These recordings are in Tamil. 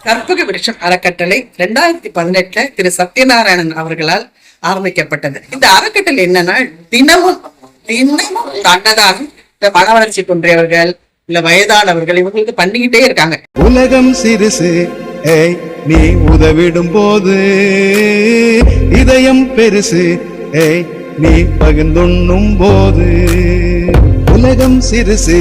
கற்பக விருட்சம் அறக்கட்டளை ரெண்டாயிரத்தி பதினெட்டுல திரு சத்யநாராயணன் அவர்களால் ஆரம்பிக்கப்பட்டது. இந்த அறக்கட்டளை என்னன்னா தினமும் தினமும் இந்த அன்னதானம் இந்த மன வளர்ச்சி குன்றியவர்கள் இல்ல வயதானவர்கள் இவங்களுக்கு பண்ணிக்கிட்டே இருக்காங்க. உலகம் சிறுசு ஏய் நீ உதவிடும் போது இதயம் பெருசு ஏய் நீ பகிர்ந்துண்ணும் போது உலகம் சிறுசு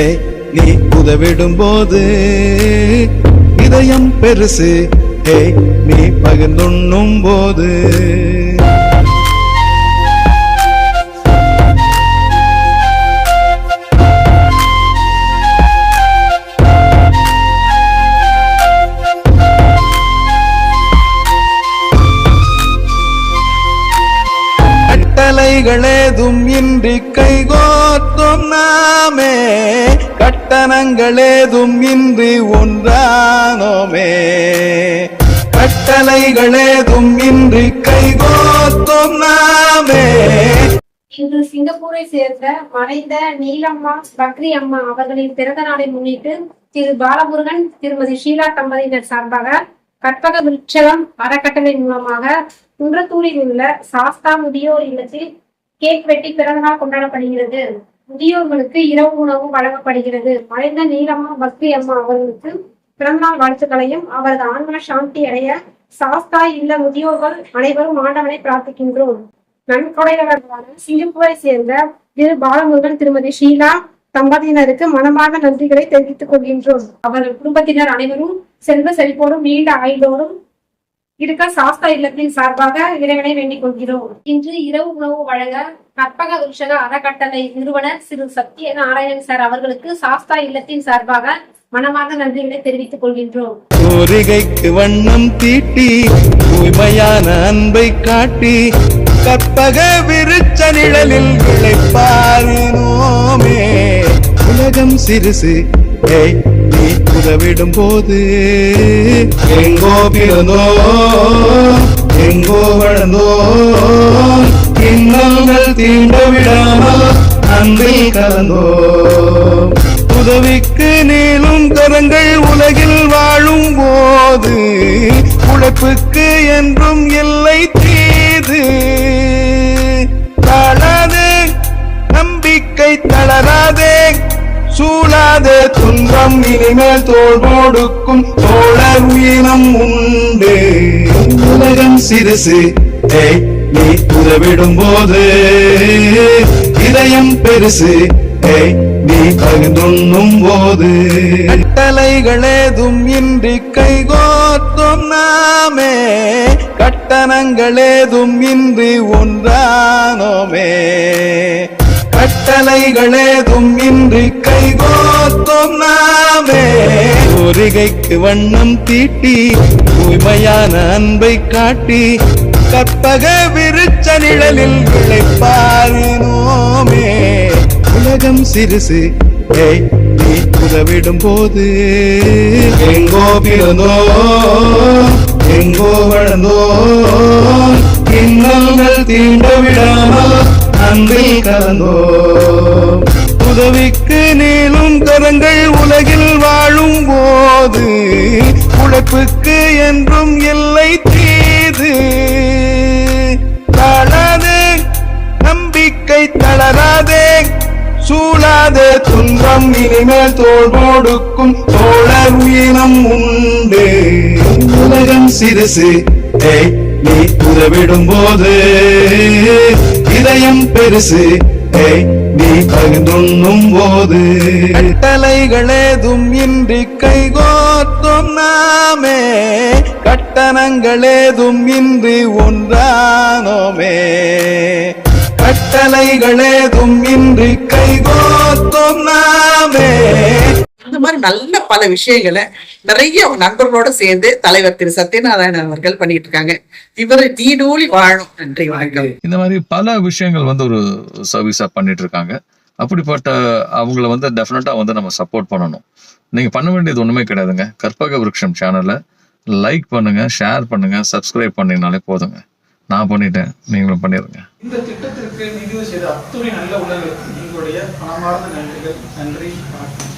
ஏய் நீ உதவிடும் போது இதயம் பெருசு. ஏய் நீ பகிர்ந்துண்ணும் போது. கட்டளைகளேதும் இன்றி கைகோர்த்தோம் நாமே. கட்டணங்களேதும் இன்றி ஒன்றானோமே கட்டளைகளேதும் இன்றி கைகோர்த்தோம் நாமே. இன்று சிங்கப்பூரை சேர்ந்த மறைந்த நீலம்மா பக்ரி அம்மா அவர்களின் பிறந்த நாளை முன்னிட்டு திரு பாலமுருகன் திருமதி ஷீலா தம்பதியினர் சார்பாக கற்பக விருட்சகம் அறக்கட்டளை மூலமாக குன்றத்தூரில் உள்ள சாஸ்தா முதியோர் இல்லத்தில் கேக் வெட்டி பிறந்தநாள் கொண்டாடப்படுகிறது. முதியோர்களுக்கு இரவு உணவு வழங்கப்படுகிறது. மறைந்த நீலம்மா பக்தி அம்மா அவர்களுக்கு பிறந்தநாள் வாழ்த்துக்களையும் அவரது ஆன்ம சாந்தி அடைய சாஸ்தா இல்ல முதியோர்கள் அனைவரும் ஆண்டவனை பிரார்த்திக்கின்றோம். நன்கொடையாளர்களான சிங்கப்பூரை சேர்ந்த திரு பாலமுருகன் திருமதி ஷீலா தம்பதியினருக்கு மனமார்ந்த நன்றிகளை தெரிவித்துக் கொள்கின்றோம். அவர்கள் குடும்பத்தினர் அனைவரும் செல்வ செழிப்போடும் நீண்ட ஆயுளோடும் இருக்க? சாஸ்தா இல்லத்தின் சார்பாக இறைவனை வேண்டிக் கொள்கிறோம். இன்று இரவு உணவு வழங்க கற்பக விருஷக அறக்கட்டளை நிறுவனர் சிறு சத்ய நாராயணன் சார் அவர்களுக்கு சாஸ்தா இல்லத்தின் சார்பாக மனமார்ந்த நன்றிகளை தெரிவித்துக் கொள்கின்றோம். கோரிகைக்கு வண்ணம் தீட்டி தூய்மையான அன்பை காட்டி கற்பக விருச்ச நிழலில் விளைப்பாரினோமே உலகம் சிறுசு ஏய் நீ உதவிடும் போது எங்கோ பிறந்தோ எங்கோ வளர்ந்தோ இன்னங்கள் தீண்ட விடாமல் அன்பில் கலந்தோ. உதவிக்கு நீளும் கரங்கள் உலகில் வாழும் போது உழைப்புக்கு என்றும் இல்லை சூழாதே துன்பம் இனிமேல் தோல் போடுக்கும். தோழர் வீணம் உண்டு. உலகம் சிறுசு. நீ உதவிடும் போது இதயம் பெருசு. நீ பகிர்ந்துண்ணும் போது. கட்டளைகள் ஏதும் இன்றி கைகோத்தும் நாமே. கட்டணங்கள் ஏதும் இன்றி ஒன்றானோமே கட்டளைகளேதும் இன்றி கைகோர்த்தோம் நாமே. கோரிகைக்கு வண்ணம் தீட்டி தூய்மையான அன்பை காட்டி கற்பக விருச்ச நிழலில் விளைப்பாரினோமே. உலகம் சிறுசு ஏய் நீ உதவிடும் போது. எங்கோ பிறந்தோ எங்கோ வளர்ந்தோ இன்னங்கள் தீண்ட விடாம அன்பில் கலந்தோ உதவிக்கு நீளும் கரங்கள் உலகில் வாழும் போது உழைப்புக்கு என்றும் இல்லை தீது. தாழாதே நம்பிக்கை தளராதே சூழாதே துன்பம் இனிமேல் தோல் கொடுக்கும் தோழர் உயிரம் உண்டு. உலகம் சிறுசு நீ உதவிடும் போது இதயம் பெருசு. நீ பகிர்ந்துண்ணும் போது. கட்டளைகளேதும் இன்றி கைகோத்தும் நாமே. கட்டணங்களேதும் இன்றி ஒன்றானோமே. கட்டளைகளேதும் இன்றி கைகோத்தும் நாமே மாதிரி நல்ல பல விஷயங்களை நிறைய நண்பர்களோட சேர்ந்து தலைவர் திரு சத்யநாராயணன் அவர்கள் பண்ணிட்டு இருக்காங்க இவர் நீடூழி வாழும். நன்றி வணக்கம். இந்த மாதிரி பல விஷயங்கள் வந்து ஒரு சர்வீஸா பண்ணிட்டு இருக்காங்க அப்படிப்பட்ட அவங்கள வந்து டெஃபினட்டா வந்து நம்ம சப்போர்ட் பண்ணணும். நீங்க பண்ண வேண்டியது ஒண்ணுமே கிடையாதுங்க. கற்பக விருட்சம் சேனலை லைக் பண்ணுங்க ஷேர் பண்ணுங்க சப்ஸ்கிரைப் பண்ணீங்கனாலே போதுங்க. நான் பண்ணிட்டேன். நீங்களும் பண்ணிடுங்க இந்த திட்டத்திற்கு நிதி செய்த அத்துணை நல்ல உள்ளவர்களுக்கு எங்களுடைய மனமார்ந்த நன்றிகள். நன்றி வணக்கம்.